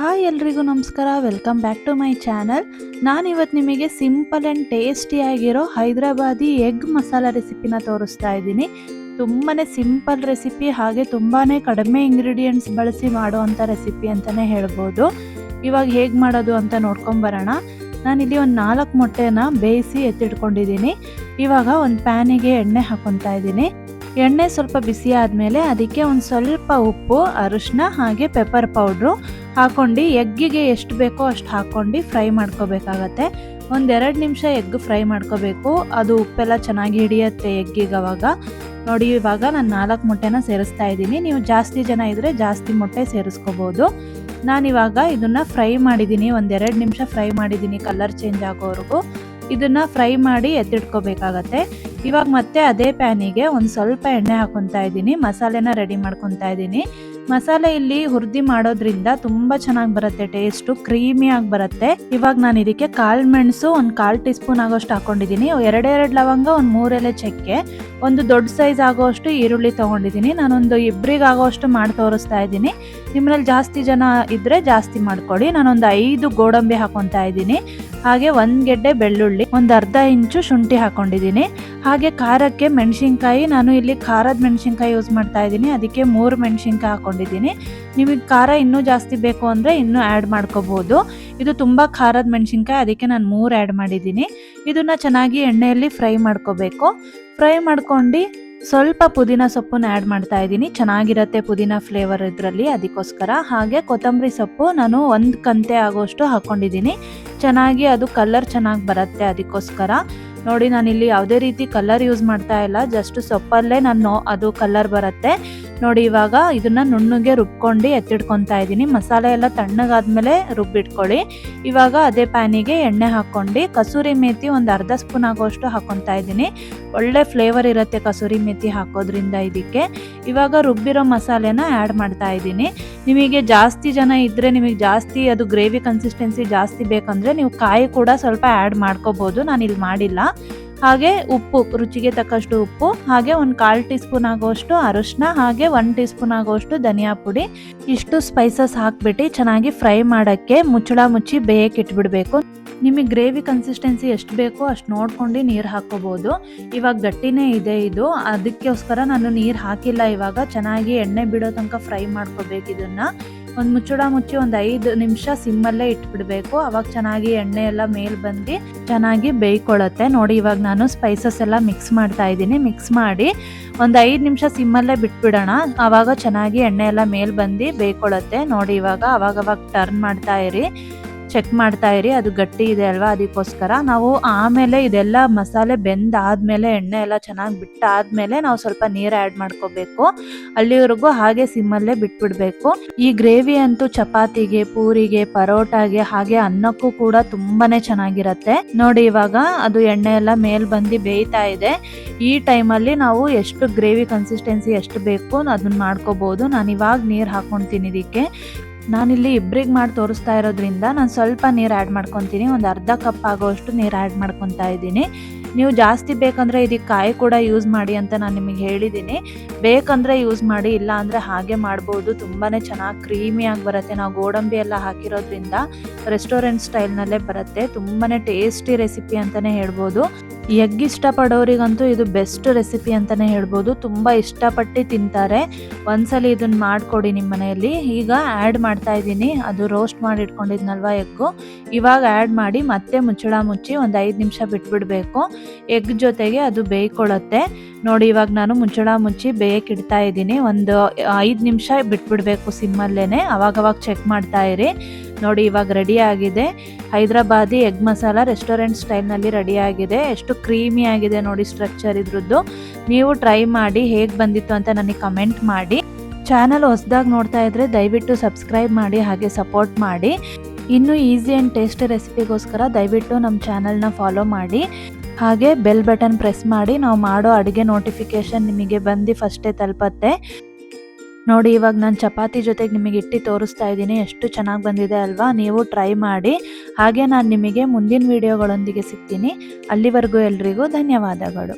Hi ಎಲ್ರಿಗೂ ನಮಸ್ಕಾರ. Welcome back to my channel ನಾನಿವತ್ತು ನಿಮಗೆ ಸಿಂಪಲ್ ಆ್ಯಂಡ್ ಟೇಸ್ಟಿಯಾಗಿರೋ ಹೈದ್ರಾಬಾದಿ ಎಗ್ ಮಸಾಲ ರೆಸಿಪಿನ ತೋರಿಸ್ತಾ ಇದ್ದೀನಿ. ತುಂಬಾ ಸಿಂಪಲ್ ರೆಸಿಪಿ ಹಾಗೆ ತುಂಬಾ ಕಡಿಮೆ ಇಂಗ್ರೀಡಿಯೆಂಟ್ಸ್ ಬಳಸಿ ಮಾಡುವಂಥ ರೆಸಿಪಿ ಅಂತಲೇ ಹೇಳ್ಬೋದು. ಇವಾಗ ಹೇಗೆ ಮಾಡೋದು ಅಂತ ನೋಡ್ಕೊಂಬರೋಣ ನಾನಿಲ್ಲಿ ಒಂದು ನಾಲ್ಕು ಮೊಟ್ಟೆನ ಬೇಯಿಸಿ ಎತ್ತಿಟ್ಕೊಂಡಿದ್ದೀನಿ. ಇವಾಗ ಒಂದು ಪ್ಯಾನಿಗೆ ಎಣ್ಣೆ ಹಾಕ್ಕೊತಾ ಇದ್ದೀನಿ. ಎಣ್ಣೆ ಸ್ವಲ್ಪ ಬಿಸಿ ಆದಮೇಲೆ ಅದಕ್ಕೆ ಒಂದು ಸ್ವಲ್ಪ ಉಪ್ಪು ಅರಿಶಿನ ಹಾಗೆ ಪೆಪ್ಪರ್ ಪೌಡ್ರು ಹಾಕ್ಕೊಂಡು ಎಗ್ಗಿಗೆ ಎಷ್ಟು ಬೇಕೋ ಅಷ್ಟು ಹಾಕ್ಕೊಂಡು ಫ್ರೈ ಮಾಡ್ಕೋಬೇಕಾಗತ್ತೆ. ಒಂದೆರಡು ನಿಮಿಷ ಎಗ್ ಫ್ರೈ ಮಾಡ್ಕೋಬೇಕು. ಅದು ಉಪ್ಪೆಲ್ಲ ಚೆನ್ನಾಗಿ ಹಿಡಿಯುತ್ತೆ ಎಗ್ಗಿಗೆ ಅವಾಗ. ನೋಡಿ, ಇವಾಗ ನಾನು ನಾಲ್ಕು ಮೊಟ್ಟೆನ ಸೇರಿಸ್ತಾ ಇದ್ದೀನಿ. ನೀವು ಜಾಸ್ತಿ ಜನ ಇದ್ದರೆ ಜಾಸ್ತಿ ಮೊಟ್ಟೆ ಸೇರಿಸ್ಕೋಬೋದು. ನಾನಿವಾಗ ಇದನ್ನು ಫ್ರೈ ಮಾಡಿದ್ದೀನಿ. ಒಂದೆರಡು ನಿಮಿಷ ಫ್ರೈ ಮಾಡಿದ್ದೀನಿ ಕಲರ್ ಚೇಂಜ್ ಆಗೋವರೆಗೂ. ಇದನ್ನು ಫ್ರೈ ಮಾಡಿ ಎತ್ತಿಟ್ಕೋಬೇಕಾಗತ್ತೆ. ಇವಾಗ ಮತ್ತೆ ಅದೇ ಪ್ಯಾನಿಗೆ ಒಂದು ಸ್ವಲ್ಪ ಎಣ್ಣೆ ಹಾಕೊತಾ ಇದ್ದೀನಿ ಮಸಾಲೆನ ರೆಡಿ ಮಾಡ್ಕೊತಾ ಇದ್ದೀನಿ ಮಸಾಲೆ ಇಲ್ಲಿ ಹುರ್ದಿ ಮಾಡೋದ್ರಿಂದ ತುಂಬ ಚೆನ್ನಾಗಿ ಬರುತ್ತೆ ಟೇಸ್ಟು ಆಗಿ ಬರುತ್ತೆ. ಇವಾಗ ನಾನು ಇದಕ್ಕೆ ಕಾಳು ಮೆಣಸು ಒಂದು ಕಾಲು ಟೀ ಸ್ಪೂನ್ ಆಗೋಷ್ಟು ಹಾಕೊಂಡಿದ್ದೀನಿ ಎರಡೆರಡು ಲವಂಗ, ಒಂದು ಮೂರೆಲೆ ಚಕ್ಕೆ, ಒಂದು ದೊಡ್ಡ ಸೈಜ್ ಆಗೋಷ್ಟು ಈರುಳ್ಳಿ ತೊಗೊಂಡಿದ್ದೀನಿ ನಾನೊಂದು ಇಬ್ಬರಿಗೆ ಆಗೋಷ್ಟು ಮಾಡಿ ತೋರಿಸ್ತಾ ಇದ್ದೀನಿ ನಿಮ್ಮಲ್ಲಿ ಜಾಸ್ತಿ ಜನ ಇದ್ದರೆ ಜಾಸ್ತಿ ಮಾಡ್ಕೊಳ್ಳಿ ನಾನೊಂದು ಐದು ಗೋಡಂಬಿ ಹಾಕೊತಾ ಇದ್ದೀನಿ ಹಾಗೆ ಒಂದು ಗೆಡ್ಡೆ ಬೆಳ್ಳುಳ್ಳಿ, ಒಂದು ಅರ್ಧ ಇಂಚು ಶುಂಠಿ ಹಾಕೊಂಡಿದ್ದೀನಿ ಹಾಗೆ ಖಾರಕ್ಕೆ ಮೆಣಸಿನ್ಕಾಯಿ, ನಾನು ಇಲ್ಲಿ ಖಾರದ ಮೆಣಸಿನ್ಕಾಯಿ ಯೂಸ್ ಮಾಡ್ತಾ ಇದ್ದೀನಿ ಅದಕ್ಕೆ ಮೂರು ಮೆಣಸಿನ್ಕಾಯಿ ಹಾಕೊಂಡಿದ್ದೀನಿ ನಿಮಗೆ ಖಾರ ಇನ್ನೂ ಜಾಸ್ತಿ ಬೇಕು ಅಂದರೆ ಇನ್ನೂ ಆ್ಯಡ್ ಮಾಡ್ಕೋಬೋದು. ಇದು ತುಂಬ ಖಾರದ ಮೆಣಸಿನ್ಕಾಯಿ, ಅದಕ್ಕೆ ನಾನು ಮೂರು ಆ್ಯಡ್ ಮಾಡಿದ್ದೀನಿ. ಇದನ್ನು ಚೆನ್ನಾಗಿ ಎಣ್ಣೆಯಲ್ಲಿ ಫ್ರೈ ಮಾಡ್ಕೋಬೇಕು. ಫ್ರೈ ಮಾಡ್ಕೊಂಡು ಸ್ವಲ್ಪ ಪುದೀನ ಸೊಪ್ಪನ್ನ ಆ್ಯಡ್ ಮಾಡ್ತಾ ಇದ್ದೀನಿ. ಚೆನ್ನಾಗಿರುತ್ತೆ ಪುದೀನ ಫ್ಲೇವರ್ ಇದರಲ್ಲಿ ಅದಕ್ಕೋಸ್ಕರ. ಹಾಗೆ ಕೊತ್ತಂಬರಿ ಸೊಪ್ಪು ನಾನು ಒಂದು ಕಂತೆ ಆಗೋಷ್ಟು ಹಾಕ್ಕೊಂಡಿದ್ದೀನಿ ಚೆನ್ನಾಗಿ ಅದು ಕಲರ್ ಚೆನ್ನಾಗಿ ಬರುತ್ತೆ ಅದಕ್ಕೋಸ್ಕರ. ನೋಡಿ ನಾನಿಲ್ಲಿ ಯಾವುದೇ ರೀತಿ ಕಲರ್ ಯೂಸ್ ಮಾಡ್ತಾ ಇಲ್ಲ. ಜಸ್ಟ್ ಸೊಪ್ಪಲ್ಲೇ ನಾನು ಅದು ಕಲರ್ ಬರುತ್ತೆ. ನೋಡಿ ಇವಾಗ ಇದನ್ನ ನುಣ್ಣಗೆ ರುಬ್ಕೊಂಡು ಎತ್ತಿಡ್ಕೊತಾ ಇದ್ದೀನಿ. ಮಸಾಲೆ ಎಲ್ಲ ತಣ್ಣಗಾದ್ಮೇಲೆ ರುಬ್ಬಿಟ್ಕೊಳ್ಳಿ. ಇವಾಗ ಅದೇ ಪ್ಯಾನಿಗೆ ಎಣ್ಣೆ ಹಾಕ್ಕೊಂಡು ಕಸೂರಿ ಮೇಥಿ ಒಂದು ಅರ್ಧ ಸ್ಪೂನ್ ಆಗೋಷ್ಟು ಹಾಕೊತಾ ಇದ್ದೀನಿ. ಒಳ್ಳೆ ಫ್ಲೇವರ್ ಇರುತ್ತೆ ಕಸೂರಿ ಮೇಥಿ ಹಾಕೋದ್ರಿಂದ ಇದಕ್ಕೆ. ಇವಾಗ ರುಬ್ಬಿರೋ ಮಸಾಲೆನ ಆ್ಯಡ್ ಮಾಡ್ತಾ ಇದ್ದೀನಿ. ನಿಮಗೆ ಜಾಸ್ತಿ ಜನ ಇದ್ದರೆ ನಿಮಗೆ ಜಾಸ್ತಿ ಅದು ಗ್ರೇವಿ ಕನ್ಸಿಸ್ಟೆನ್ಸಿ ಜಾಸ್ತಿ ಬೇಕಂದರೆ ನೀವು ಕಾಯಿ ಕೂಡ ಸ್ವಲ್ಪ ಆ್ಯಡ್ ಮಾಡ್ಕೋಬೋದು. ನಾನು ಇಲ್ಲಿ ಮಾಡಿಲ್ಲ. ಹಾಗೆ ಉಪ್ಪು, ರುಚಿಗೆ ತಕ್ಕಷ್ಟು ಉಪ್ಪು, ಹಾಗೆ ಒಂದು ಕಾಲು ಟೀ ಸ್ಪೂನ್ ಆಗೋಷ್ಟು ಅರಶಿನ, ಹಾಗೆ ಒನ್ ಟೀ ಸ್ಪೂನ್ ಆಗೋಷ್ಟು ಧನಿಯಾ ಪುಡಿ. ಇಷ್ಟು ಸ್ಪೈಸಸ್ ಹಾಕ್ಬಿಟ್ಟು ಚೆನ್ನಾಗಿ ಫ್ರೈ ಮಾಡೋಕ್ಕೆ ಮುಚ್ಚಳ ಮುಚ್ಚಿ ಬೇಯಕ್ಕೆ ಇಟ್ಬಿಡಬೇಕು. ನಿಮಗೆ ಗ್ರೇವಿ ಕನ್ಸಿಸ್ಟೆನ್ಸಿ ಎಷ್ಟು ಬೇಕೋ ಅಷ್ಟು ನೋಡ್ಕೊಂಡು ನೀರು ಹಾಕ್ಕೋಬೋದು ಇವಾಗ ಗಟ್ಟಿನೇ ಇದೆ ಇದು. ಅದಕ್ಕೋಸ್ಕರ ನಾನು ನೀರು ಹಾಕಿಲ್ಲ ಇವಾಗ. ಚೆನ್ನಾಗಿ ಎಣ್ಣೆ ಬಿಡೋ ತನಕ ಫ್ರೈ ಮಾಡ್ಕೋಬೇಕು ಇದನ್ನು. ಒಂದು ಮುಚ್ಚಳ ಮುಚ್ಚಿ ಒಂದು ಐದು ನಿಮಿಷ ಸಿಮ್ಮಲ್ಲೇ ಇಟ್ಬಿಡ್ಬೇಕು. ಅವಾಗ ಚೆನ್ನಾಗಿ ಎಣ್ಣೆ ಎಲ್ಲ ಮೇಲ್ ಬಂದು ಚೆನ್ನಾಗಿ ಬೇಯ್ಕೊಳ್ಳುತ್ತೆ. ನೋಡಿ, ಇವಾಗ ನಾನು ಸ್ಪೈಸಸ್ ಎಲ್ಲ ಮಿಕ್ಸ್ ಮಾಡ್ತಾ ಇದ್ದೀನಿ. ಮಿಕ್ಸ್ ಮಾಡಿ ಒಂದು ಐದು ನಿಮಿಷ ಸಿಮ್ಮಲ್ಲೇ ಬಿಟ್ಬಿಡೋಣ. ಆವಾಗ ಚೆನ್ನಾಗಿ ಎಣ್ಣೆ ಎಲ್ಲ ಮೇಲ್ ಬಂದು ಬೇಯ್ಕೊಳ್ಳುತ್ತೆ. ನೋಡಿ, ಇವಾಗ ಅವಾಗವಾಗ ಟರ್ನ್ ಮಾಡ್ತಾ ಇರಿ. ಚೆಕ್ ಮಾಡ್ತಾ ಇರಿ, ಅದು ಗಟ್ಟಿ ಇದೆ ಅಲ್ವಾ ಅದಕ್ಕೋಸ್ಕರ. ನಾವು ಆಮೇಲೆ ಇದೆಲ್ಲ ಮಸಾಲೆ ಬೆಂದಾದ್ಮೇಲೆ, ಎಣ್ಣೆ ಎಲ್ಲ ಚೆನ್ನಾಗಿ ಬಿಟ್ಟಾದ್ಮೇಲೆ ನಾವು ಸ್ವಲ್ಪ ನೀರು ಆ್ಯಡ್ ಮಾಡ್ಕೋಬೇಕು. ಅಲ್ಲಿವರೆಗೂ ಹಾಗೆ ಸಿಮ್ಮಲ್ಲೇ ಬಿಟ್ಬಿಡ್ಬೇಕು. ಈ ಗ್ರೇವಿ ಅಂತೂ ಚಪಾತಿಗೆ, ಪೂರಿಗೆ, ಪರೋಟಾಗೆ ಹಾಗೆ ಅನ್ನಕ್ಕೂ ಕೂಡ ತುಂಬಾನೇ ಚೆನ್ನಾಗಿರತ್ತೆ. ನೋಡಿ ಇವಾಗ ಅದು ಎಣ್ಣೆ ಎಲ್ಲ ಮೇಲ್ ಬಂದು ಬೇಯ್ತಾ ಇದೆ. ಈ ಟೈಮಲ್ಲಿ ನಾವು ಎಷ್ಟು ಗ್ರೇವಿ ಕನ್ಸಿಸ್ಟೆನ್ಸಿ ಎಷ್ಟು ಬೇಕು ಅದನ್ನ ಮಾಡ್ಕೋಬಹುದು ನಾನು ಇವಾಗ ನೀರು ಹಾಕೊಂತೀನಿ ಇದಕ್ಕೆ ನಾನಿಲ್ಲಿ ಇಬ್ಬರಿಗೆ ಮಾಡಿ ತೋರಿಸ್ತಾ ಇರೋದ್ರಿಂದ ನಾನು ಸ್ವಲ್ಪ ನೀರು ಆ್ಯಡ್ ಮಾಡ್ಕೊತೀನಿ. ಒಂದು ಅರ್ಧ ಕಪ್ ಆಗೋಷ್ಟು ನೀರು ಆ್ಯಡ್ ಮಾಡ್ಕೊತಾ ಇದ್ದೀನಿ. ನೀವು ಜಾಸ್ತಿ ಬೇಕಂದ್ರೆ ಇದಕ್ಕೆ ಕಾಯಿ ಕೂಡ ಯೂಸ್ ಮಾಡಿ ಅಂತ ನಾನು ನಿಮಗೆ ಹೇಳಿದ್ದೀನಿ ಬೇಕಂದ್ರೆ ಯೂಸ್ ಮಾಡಿ, ಇಲ್ಲ ಅಂದರೆ ಹಾಗೆ ಮಾಡ್ಬೋದು. ತುಂಬಾ ಚೆನ್ನಾಗಿ ಕ್ರೀಮಿಯಾಗಿ ಬರುತ್ತೆ. ನಾವು ಗೋಡಂಬಿ ಎಲ್ಲ ಹಾಕಿರೋದ್ರಿಂದ ರೆಸ್ಟೋರೆಂಟ್ ಸ್ಟೈಲ್ನಲ್ಲೇ ಬರುತ್ತೆ. ತುಂಬಾ ಟೇಸ್ಟಿ ರೆಸಿಪಿ ಅಂತಲೇ ಹೇಳ್ಬೋದು. ಎಗ್ ಇಷ್ಟಪಡೋರಿಗಂತೂ ಇದು ಬೆಸ್ಟ್ ರೆಸಿಪಿ ಅಂತಲೇ ಹೇಳ್ಬೋದು. ತುಂಬ ಇಷ್ಟಪಟ್ಟು ತಿಂತಾರೆ. ಒಂದ್ಸಲಿ ಇದನ್ನ ಮಾಡಿಕೊಡಿ ನಿಮ್ಮ ಮನೆಯಲ್ಲಿ. ಈಗ ಆ್ಯಡ್ ಮಾಡ್ತಾ ಇದ್ದೀನಿ. ಅದು ರೋಸ್ಟ್ ಮಾಡಿ ಇಟ್ಕೊಂಡಿದ್ನಲ್ವ ಎಗ್ಗು? ಇವಾಗ ಆ್ಯಡ್ ಮಾಡಿ ಮತ್ತೆ ಮುಚ್ಚಳ ಮುಚ್ಚಿ ಒಂದು ಐದು ನಿಮಿಷ ಬಿಟ್ಬಿಡಬೇಕು. ಎಗ್ ಜೊತೆಗೆ ಅದು ಬೇಯ್ಕೊಳ್ಳುತ್ತೆ. ನೋಡಿ, ಇವಾಗ ನಾನು ಮುಚ್ಚಳ ಮುಂಚಿ ಬೇಯಕ್ಕೆ ಇಡ್ತಾ ಇದ್ದೀನಿ. ಒಂದು ಐದು ನಿಮಿಷ ಬಿಟ್ಬಿಡಬೇಕು ಸಿಮ್ಮಲ್ಲೇ ಅವಾಗವಾಗ ಚೆಕ್ ಮಾಡ್ತಾ ಇರಿ. ನೋಡಿ, ಇವಾಗ ರೆಡಿ ಆಗಿದೆ. ಹೈದ್ರಾಬಾದಿ ಎಗ್ ಮಸಾಲ ರೆಸ್ಟೋರೆಂಟ್ ಸ್ಟೈಲ್ನಲ್ಲಿ ರೆಡಿ ಆಗಿದೆ. ಎಷ್ಟು ಕ್ರೀಮಿ ಆಗಿದೆ ನೋಡಿ ಸ್ಟ್ರಕ್ಚರ್ ಇದ್ರದ್ದು. ನೀವು ಟ್ರೈ ಮಾಡಿ, ಹೇಗೆ ಬಂದಿತ್ತು ಅಂತ ನನಗೆ ಕಮೆಂಟ್ ಮಾಡಿ. ಚಾನಲ್ ಹೊಸದಾಗಿ ನೋಡ್ತಾ ಇದ್ರೆ ದಯವಿಟ್ಟು ಸಬ್ಸ್ಕ್ರೈಬ್ ಮಾಡಿ, ಹಾಗೆ ಸಪೋರ್ಟ್ ಮಾಡಿ. ಇನ್ನೂ ಈಸಿ ಆ್ಯಂಡ್ ಟೇಸ್ಟ್ ರೆಸಿಪಿಗೋಸ್ಕರ ದಯವಿಟ್ಟು ನಮ್ಮ ಚಾನಲ್ನ ಫಾಲೋ ಮಾಡಿ. ಹಾಗೆ ಬೆಲ್ ಬಟನ್ ಪ್ರೆಸ್ ಮಾಡಿ ನಾವು ಮಾಡೋ ಅಡುಗೆ ನೋಟಿಫಿಕೇಷನ್ ನಿಮಗೆ ಬಂದು ಫಸ್ಟೇ ತಲುಪತ್ತೆ. ನೋಡಿ, ಇವಾಗ ನಾನು ಚಪಾತಿ ಜೊತೆಗೆ ನಿಮಗೆ ಇಟ್ಟು ತೋರಿಸ್ತಾ ಇದ್ದೀನಿ. ಎಷ್ಟು ಚೆನ್ನಾಗಿ ಬಂದಿದೆ ಅಲ್ವಾ? ನೀವು ಟ್ರೈ ಮಾಡಿ. ಹಾಗೆ ನಾನು ನಿಮಗೆ ಮುಂದಿನ ವಿಡಿಯೋಗಳೊಂದಿಗೆ ಸಿಗ್ತೀನಿ. ಅಲ್ಲಿವರೆಗೂ ಎಲ್ರಿಗೂ ಧನ್ಯವಾದಗಳು.